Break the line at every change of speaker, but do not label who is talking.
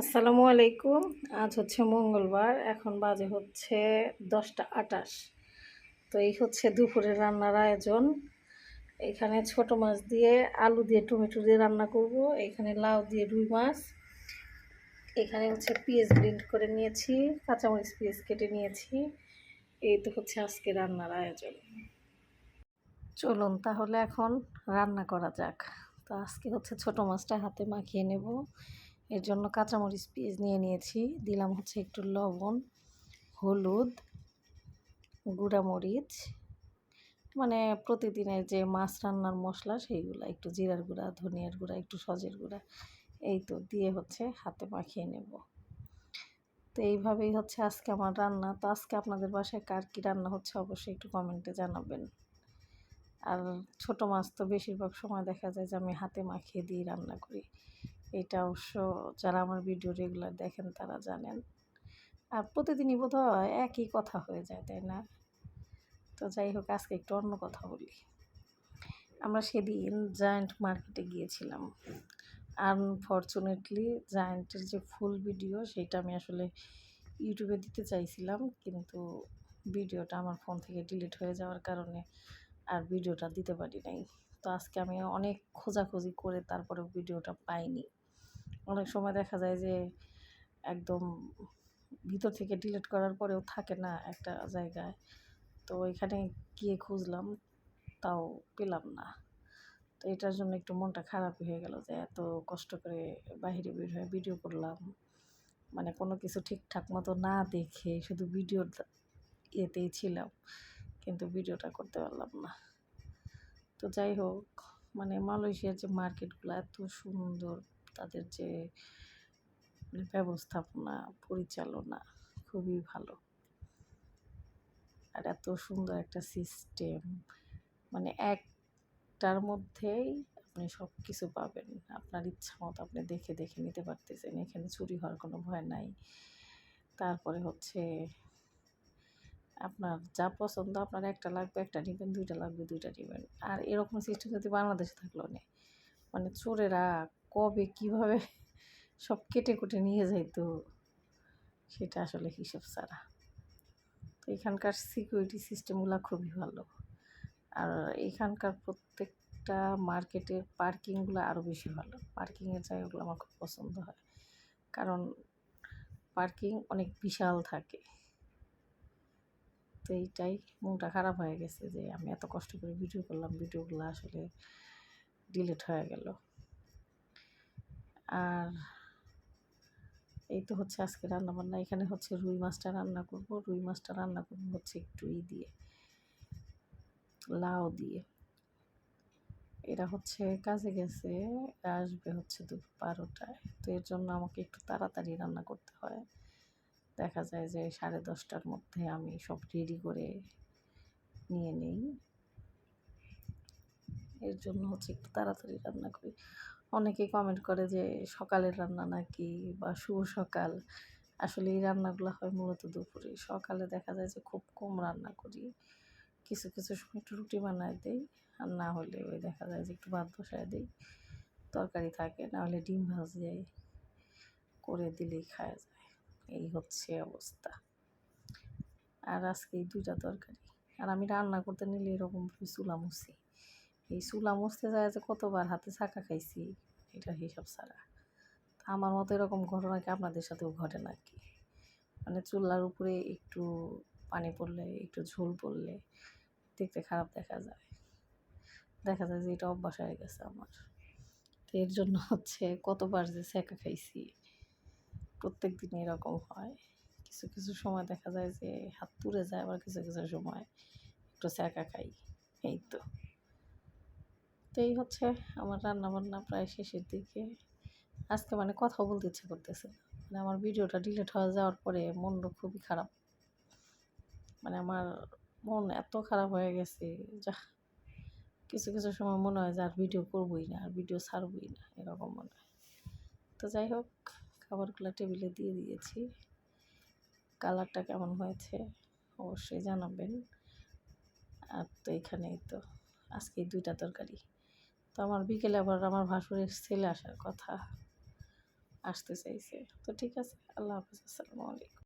আসসালামু আলাইকুম। আজ হচ্ছে মঙ্গলবার, এখন বাজে হচ্ছে দশটা আটাশ। তো এই হচ্ছে দুপুরের রান্নার আয়োজন। এখানে ছোট মাছ দিয়ে আলু দিয়ে টমেটো দিয়ে রান্না করব। এখানে লাউ দিয়ে রুই মাছ। এখানে হচ্ছে পেঁয়াজ ব্লিন্ড করে নিয়েছি, কাঁচামরিচ পেঁয়াজ কেটে নিয়েছি। এই তো হচ্ছে আজকে রান্নার আয়োজন। চলুন তাহলে এখন রান্না করা যাক। তো আজকে হচ্ছে ছোট মাছটা হাতে মাখিয়ে নেব। এর জন্য কাঁচামরিচ পেঁয়াজ নিয়ে নিয়েছি। দিলাম হচ্ছে একটু লবণ, হলুদ, গুঁড়ামরিচ মানে প্রতিদিনের যে মাছ রান্নার মশলা সেইগুলো, একটু জিরার গুঁড়া, ধনিয়ার গুঁড়া, একটু সজের গুঁড়া, এই তো দিয়ে হচ্ছে হাতে মাখিয়ে নেব। তো এইভাবেই হচ্ছে আজকে আমার রান্না। তো আজকে আপনাদের বাসায় কার কী রান্না হচ্ছে অবশ্যই একটু কমেন্টে জানাবেন। আর ছোট মাছ তো বেশিরভাগ সময় দেখা যায় যে আমি হাতে মাখিয়ে দিয়ে রান্না করি। এটা অবশ্য যারা আমার ভিডিও রেগুলার দেখেন তারা জানেন। আর প্রতিদিনই বোধ হয় একই কথা হয়ে যায়, তাই না? তো যাই হোক, আজকে একটু অন্য কথা বলি। আমরা সেদিন জায়ান্ট মার্কেটে গিয়েছিলাম। আনফর্চুনেটলি জায়ান্টের যে ফুল ভিডিও সেটা আমি আসলে ইউটিউবে দিতে চাইছিলাম, কিন্তু ভিডিওটা আমার ফোন থেকে ডিলিট হয়ে যাওয়ার কারণে আর ভিডিওটা দিতে পারি নাই। তো আজকে আমি অনেক খোঁজাখুঁজি করে তারপরে ভিডিওটা পাইনি। অনেক সময় দেখা যায় যে একদম ভিতর থেকে ডিলিট করার পরেও থাকে না একটা জায়গায়। তো এখানে গিয়ে খুঁজলাম, তাও পেলাম না। তো এটার জন্য একটু মনটা খারাপ হয়ে গেল যে এত কষ্ট করে বাহিরে বের হয়ে ভিডিও করলাম। মানে কোনো কিছু ঠিকঠাক মতো না দেখে শুধু ভিডিওর ইয়েতেই ছিলাম, কিন্তু ভিডিওটা করতে পারলাম না। তো যাই হোক মানে মালয়েশিয়ার যে মার্কেটগুলো এত সুন্দর তাদের যে মানে ব্যবস্থাপনা, পরিচালনা খুবই ভালো। আর এত সুন্দর একটা সিস্টেম মানে একটার মধ্যেই আপনি সব কিছু পাবেন। আপনার ইচ্ছা মতো আপনি দেখে দেখে নিতে পারতেছেন। এখানে চুরি হওয়ার কোনো ভয় নাই। তারপরে হচ্ছে আপনার যা পছন্দ আপনার একটা লাগবে, একটা নেবেন, দুইটা লাগবে, দুইটা নেবেন। আর এরকম সিস্টেম যদি বাংলাদেশে থাকল না মানে চোরেরা কবে কীভাবে সব কেটে কুটে নিয়ে যাইতো সেটা আসলে হিসেব ছাড়া। তো এখানকার সিকিউরিটি সিস্টেমগুলো খুবই ভালো। আর এখানকার প্রত্যেকটা মার্কেটের পার্কিংগুলো আরও বেশি ভালো। পার্কিংয়ের জায়গাগুলো আমার খুব পছন্দ হয়। কারণ পার্কিং অনেক বিশাল থাকে। তো এইটাই মনটা খারাপ হয়ে গেছে যে আমি এত কষ্ট করে ভিডিও করলাম ভিডিওগুলো আসলে ডিলিট হয়ে গেল। আর এই তো হচ্ছে আজকে রান্না বান্না এখানে হচ্ছে রুই মাছটা রান্না করব। রুই মাছটা রান্না করব হচ্ছে একটু ই দিয়ে, লাউ দিয়ে। এরা হচ্ছে কাজে গেছে, আসবে হচ্ছে দুপুর বারোটায়। তো এর জন্য আমাকে একটু তাড়াতাড়ি রান্না করতে হয়। দেখা যায় যে সাড়ে দশটার মধ্যে আমি সব রেডি করে নিয়ে নিই। এর জন্য হচ্ছে একটু তাড়াতাড়ি রান্না করি। অনেকেই কমেন্ট করে যে, সকালের রান্না নাকি বা শুভ সকাল। আসলে এই রান্নাগুলো হয় মূলত দুপুরে। সকালে দেখা যায় যে খুব কম রান্না করি। কিছু কিছু সময় একটু রুটি বানায় দিই। আর না হলে ওই দেখা যায় যে একটু ভাত বসায় দিই। তরকারি থাকে, না হলে ডিম ভাজিয়ে করে দিলেই খাওয়া যায়। এই হচ্ছে অবস্থা। আর আজকে এই দুইটা তরকারি। আর আমি রান্না করতে নিলে এরকম চুলা মুছি এই চুলা মুছতে যায় যে কতবার হাতে ছাকা খাইছি, এটা হিসাব ছাড়া। তা আমার মতো এরকম ঘটনা কি আপনাদের সাথেও ঘটে নাকি? মানে চুলার উপরে একটু পানি পড়লে, একটু ঝোল পড়লে দেখতে খারাপ দেখা যায়। দেখা যায় যে এটা অভ্যাস হয়ে গেছে আমার। তো এর জন্য হচ্ছে কতবার যে সেকা খাইছি, প্রত্যেক দিন এরকম হয়। কিছু কিছু সময় দেখা যায় যে হাত পুড়ে যায়, আবার কিছু কিছু সময় একটু সেকা খাই। এই তো। তো এই হচ্ছে আমার রান্না বান্না প্রায় শেষের দিকে। আজকে মানে কথা বলতে ইচ্ছে করতেছে মানে আমার ভিডিওটা ডিলিট হয়ে যাওয়ার পরে মনটা খুবই খারাপ। মানে আমার মন এত খারাপ হয়ে গেছে যা কিছু কিছু সময় মনে হয় যে আর ভিডিও করবোই না, আর ভিডিও ছাড়বই না, এরকম মনে হয়। তো যাই হোক, খাবারগুলো টেবিলে দিয়ে দিয়েছি। কালারটা কেমন হয়েছে অবশ্যই জানাবেন। আর তো এখানেই তো। আজকে দুইটা তরকারি। তো আমার বিকেলে আবার আমার ভাসুরের ছেলে আসার কথা আসতে চাইছে। তো ঠিক আছে, আল্লাহ হাফিজ, আসসালামু আলাইকুম।